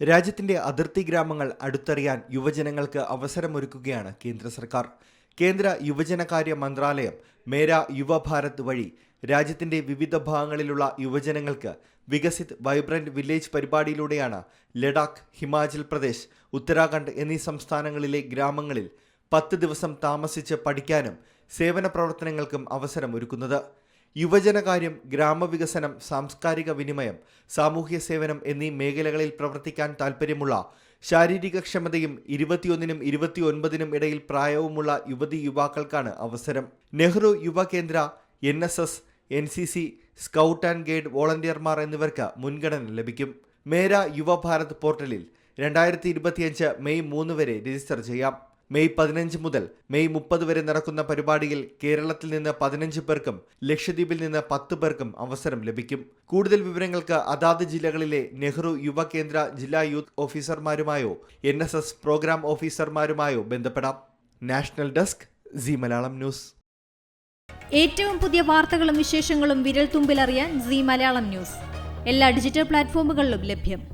രാജ്യത്തിന്റെ അതിർത്തി ഗ്രാമങ്ങൾ അടുത്തറിയാൻ യുവജനങ്ങൾക്ക് അവസരമൊരുക്കുകയാണ് കേന്ദ്ര സർക്കാർ. കേന്ദ്ര യുവജനകാര്യ മന്ത്രാലയം മേര യുവഭാരത് വഴി രാജ്യത്തിന്റെ വിവിധ ഭാഗങ്ങളിലുള്ള യുവജനങ്ങൾക്ക് വികസിത് വൈബ്രന്റ് വില്ലേജ് പരിപാടിയിലൂടെയാണ് ലഡാക്ക് ഹിമാചൽ പ്രദേശ് ഉത്തരാഖണ്ഡ് എന്നീ സംസ്ഥാനങ്ങളിലെ ഗ്രാമങ്ങളിൽ പത്ത് ദിവസം താമസിച്ച് പഠിക്കാനും സേവന പ്രവർത്തനങ്ങൾക്കും അവസരമൊരുക്കുന്നത്. യുവജനകാര്യം ഗ്രാമവികസനം സാംസ്കാരിക വിനിമയം സാമൂഹ്യ സേവനം എന്നീ മേഖലകളിൽ പ്രവർത്തിക്കാൻ താൽപ്പര്യമുള്ള ശാരീരിക ക്ഷമതയും ഇരുപത്തിയൊന്നിനും ഇരുപത്തിയൊൻപതിനും ഇടയിൽ പ്രായവുമുള്ള യുവതി യുവാക്കൾക്കാണ് അവസരം. Nehru Yuva Kendra N S S N C C scout and guide വോളണ്ടിയർമാർ എന്നിവർക്ക് മുൻഗണന ലഭിക്കും. മേര യുവഭാരത് പോർട്ടലിൽ രണ്ടായിരത്തി ഇരുപത്തിയഞ്ച് മെയ് മൂന്ന് വരെ രജിസ്റ്റർ ചെയ്യാം. മെയ് പതിനഞ്ച് മുതൽ മെയ് മുപ്പത് വരെ നടക്കുന്ന പരിപാടിയിൽ കേരളത്തിൽ നിന്ന് പതിനഞ്ച് പേർക്കും ലക്ഷദ്വീപിൽ നിന്ന് പത്ത് പേർക്കും അവസരം ലഭിക്കും. കൂടുതൽ വിവരങ്ങൾക്ക് അതാത് ജില്ലകളിലെ നെഹ്റു യുവ കേന്ദ്ര ജില്ലാ യൂത്ത് ഓഫീസർമാരുമായോ എൻ പ്രോഗ്രാം ഓഫീസർമാരുമായോ ബന്ധപ്പെടാം. National desk Zee Malayalam news. ഏറ്റവും പുതിയ വാർത്തകളും വിശേഷങ്ങളും വിരൽ തുമ്പിലറിയാൻ സി മലയാളം ന്യൂസ്. എല്ലാ ഡിജിറ്റൽ പ്ലാറ്റ്ഫോമുകളിലും ലഭ്യം.